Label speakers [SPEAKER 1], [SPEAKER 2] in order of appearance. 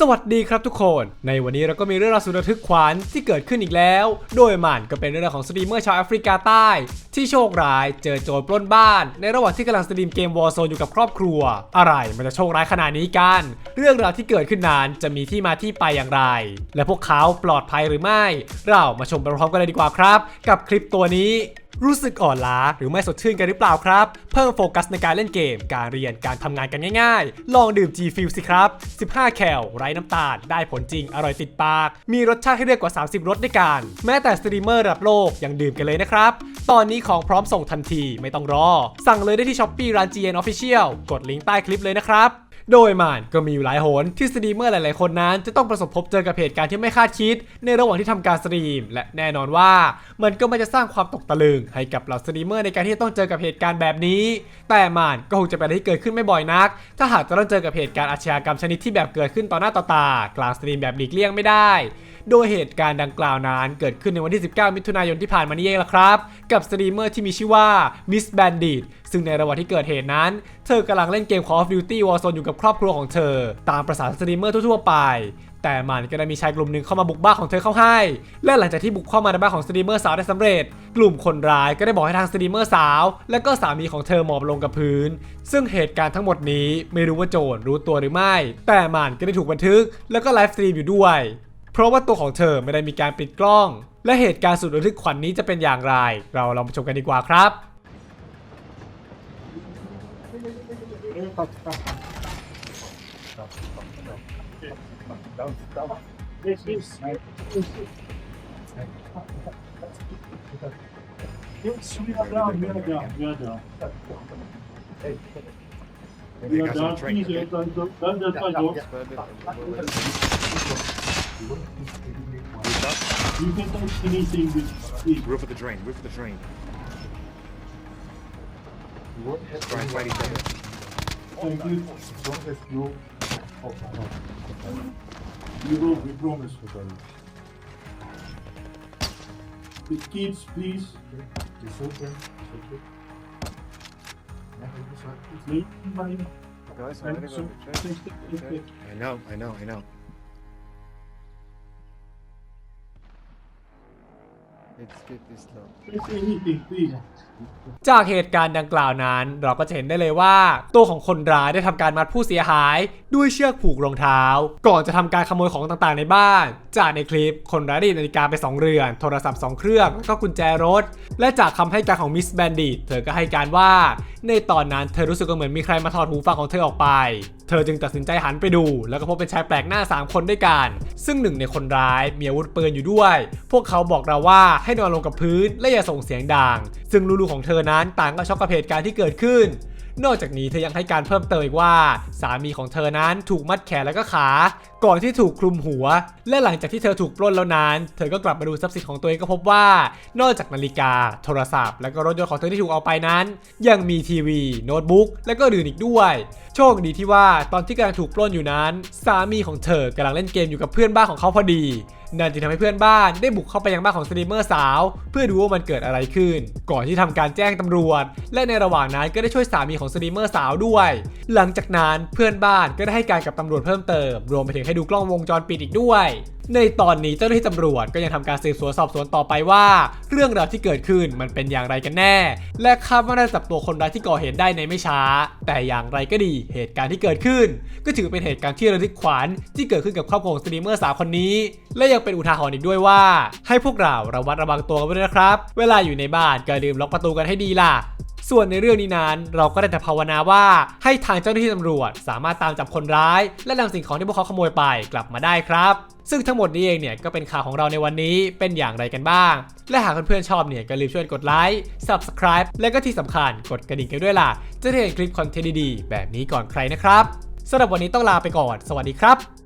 [SPEAKER 1] สวัสดีครับทุกคน ในวันนี้เราก็มีเรื่องราวสุดระทึกขวัญที่เกิดขึ้นอีกแล้ว โดยมันก็เป็นเรื่องราวของสตรีมเมอร์ชาวแอฟริกาใต้ ที่โชคร้ายเจอโจรปล้นบ้าน ในระหว่างที่กำลังสตรีมเกมวอร์โซนอยู่กับครอบครัว อะไรมันจะโชคร้ายขนาดนี้กัน เรื่องราวที่เกิดขึ้นนั้นจะมีที่มาที่ไปอย่างไร และพวกเขาปลอดภัยหรือไม่ เรามาชมไปพร้อมกันเลยดีกว่าครับ กับคลิปตัวนี้ รู้สึกอ่อนล้าหรือไม่สดชื่นกันหรือเปล่าครับ เพิ่มโฟกัสในการเล่นเกม การเรียนการทำงานกันง่ายๆ ลองดื่ม G Fuel สิครับ 15 แคลไร้น้ำตาล ได้ผลจริงอร่อยติดปาก มีรสชาติให้เลือกกว่า 30 รสด้วยกัน แม้แต่สตรีมเมอร์ระดับโลกยังดื่มกันเลยนะครับ ตอนนี้ของพร้อมส่งทันทีไม่ต้องรอ สั่งเลยได้ที่ Shopee ร้าน GN Official กดลิงก์ใต้คลิปเลยนะครับ โดยมันก็มีอยู่หลายโหนที่สตรีมเมอร์หลาย ๆ คนนั้น จะต้องประสบพบเจอกับเหตุการณ์ที่ไม่คาดคิด ในระหว่างที่ทำการสตรีม และแน่นอนว่า มันก็ไม่จะสร้างความตกตะลึง ให้กับเหล่าสตรีมเมอร์ในการที่จะต้องเจอกับเหตุการณ์แบบนี้ แต่มันก็คงจะเป็นอะไรที่เกิดขึ้นไม่บ่อยนัก ถ้าหากจะต้องเจอกับเหตุการณ์อาชญากรรมชนิดที่แบบเกิดขึ้นต่อหน้าต่อตากลางสตรีมแบบหลีกเลี่ยงไม่ได้โดยเหตุการณ์ดังกล่าวนั้นเกิดขึ้นในวันที่ 19 มิถุนายนที่ผ่านมานี้เองละครับ กับสตรีมเมอร์ที่มีชื่อว่า Miss Bandit ซึ่งในระหว่างที่เกิดเหตุนั้น เธอกำลังเล่นเกม Call of Duty Warzone อยู่กับครอบครัวของเธอ ตามประสาสตรีมเมอร์ทั่วๆไปแต่มันก็ได้มีชายกลุ่มหนึ่งเข้ามาบุกบ้านของเธอเข้าให้ และหลังจากที่บุกเข้ามาในบ้านของสตรีมเมอร์สาวได้สำเร็จ กลุ่มคนร้ายก็ได้บอกให้ทางสตรีมเมอร์สาว และก็สามีของเธอหมอบลงกับพื้น ซึ่งเหตุการณ์ทั้งหมดนี้ไม่รู้ว่าโจรรู้ตัวหรือไม่ แต่มันก็ได้ถูกบันทึก แล้วก็ไลฟ์สตรีมอยู่ด้วย เพราะว่าตัวของเธอไม่ได้มีการปิดกล้อง และเหตุการณ์สุดระทึกขวัญนนี้จะเป็นอย่างไร เราลองไปชมกันดีกว่าครับ
[SPEAKER 2] เ Yeah, yeah, I'm
[SPEAKER 3] drinking. don't, don't, don't, don't, don't. You can anything, with-.
[SPEAKER 2] Roof of the drain, roof of the drain. Try and fight each other.
[SPEAKER 3] Thank you. You will, we promise. The kids, please. Leave money.
[SPEAKER 2] Guys,
[SPEAKER 3] And so- take- take- take-
[SPEAKER 2] I know, I know, I know.
[SPEAKER 4] Let's get this low.
[SPEAKER 3] take anything, please.
[SPEAKER 1] จากเหตุการณ์ดังกล่าวนั้น เราก็จะเห็นได้เลยว่า ตัวของคนร้ายได้ทำการมัดผู้เสียหาย ด้วยเชือกผูกรองเท้า ก่อนจะทำการขโมยของต่างๆในบ้าน จากในคลิปคนร้ายได้หยิบนาฬิกาไป 2 เรือน โทรศัพท์ 2 เครื่องแล้วก็กุญแจรถ และจากคำให้การของมิสแบนดิตเธอก็ให้การว่า ในตอนนั้นเธอรู้สึกเหมือนมีใครมาถอดหูฟังของเธอออกไป เธอจึงตัดสินใจหันไปดู แล้วก็พบเป็นชายแปลกหน้า 3 คนด้วยกัน ซึ่งหนึ่งในคนร้ายมีอาวุธปืนอยู่ด้วย พวกเขาบอกเราว่าให้นอนลงกับพื้นและอย่าส่งเสียงดังซึ่งลูกๆของเธอนั้นต่างก็ช็อกกับเหตุการณ์ที่เกิดขึ้น นอกจากนี้เธอยังให้การเพิ่มเติมอีกว่า สามีของเธอนั้นถูกมัดแขนและก็ขา ก่อนที่ถูกคลุมหัว และหลังจากที่เธอถูกปล้นแล้วนั้น เธอก็กลับมาดูทรัพย์สินของตัวเองก็พบว่า นอกจากนาฬิกา โทรศัพท์ และก็รถยนต์ของเธอที่ถูกเอาไปนั้น ยังมีทีวี โน้ตบุ๊กและก็อื่นอีกด้วย โชคดีที่ว่าตอนที่กำลังถูกปล้นอยู่นั้น สามีของเธอกำลังเล่นเกมอยู่กับเพื่อนบ้านของเขาพอดี นั่นจึงทำให้เพื่อนบ้านได้บุกเข้าไปยังบ้านของสตรีมเมอร์สาว เพื่อดูว่ามันเกิดอะไรขึ้น ก่อนที่ทำการแจ้งตำรวจ และในระหว่างนั้นก็ได้ช่วยสามีของสตรีมเมอร์สาวด้วย หลังจากนั้นเพื่อนบ้านก็ได้ให้การกับตำรวจเพิ่มเติม รวมไปถึงให้ดูกล้องวงจรปิดอีกด้วย ในตอนนี้เจ้าหน้าที่ตำรวจก็ยังทำการสืบสวนสอบสวนต่อไปว่า เรื่องราวที่เกิดขึ้นมันเป็นอย่างไรกันแน่ และคาดว่าน่าจะจับตัวคนร้ายที่ก่อเหตุได้ในไม่ช้า แต่อย่างไรก็ดีเหตุการณ์ที่เกิดขึ้น ก็ถือเป็นเหตุการณ์ที่ระลึกขวัญที่เกิดขึ้นกับครอบครัวสตรีมเมอร์สาวคนนี้ และยังเป็นอุทาหรณ์อีกด้วยว่า ให้พวกเราระมัดระวังตัวกันไว้ด้วยนะครับ เวลาอยู่ในบ้านก็ลืมล็อกประตูกันให้ดีล่ะส่วนในเรื่องนี้นั้นเราก็ได้แต่ภาวนาว่า ให้ทางเจ้าหน้าที่ตำรวจ สามารถตามจับคนร้าย และนำสิ่งของที่พวกเขาขโมยไปกลับมาได้ครับ ซึ่งทั้งหมดนี้เองเนี่ยก็เป็นข่าวของเราในวันนี้เป็นอย่างไรกันบ้าง และหากเพื่อนๆชอบเนี่ยก็ลืมช่วยกดไลค์ Subscribe และก็ที่สำคัญกดกระดิ่งกันด้วยล่ะ จะได้เห็นคลิปคอนเทนต์ดีๆแบบนี้ก่อนใครนะครับสำหรับวันนี้ต้องลาไปก่อน สวัสดีครับ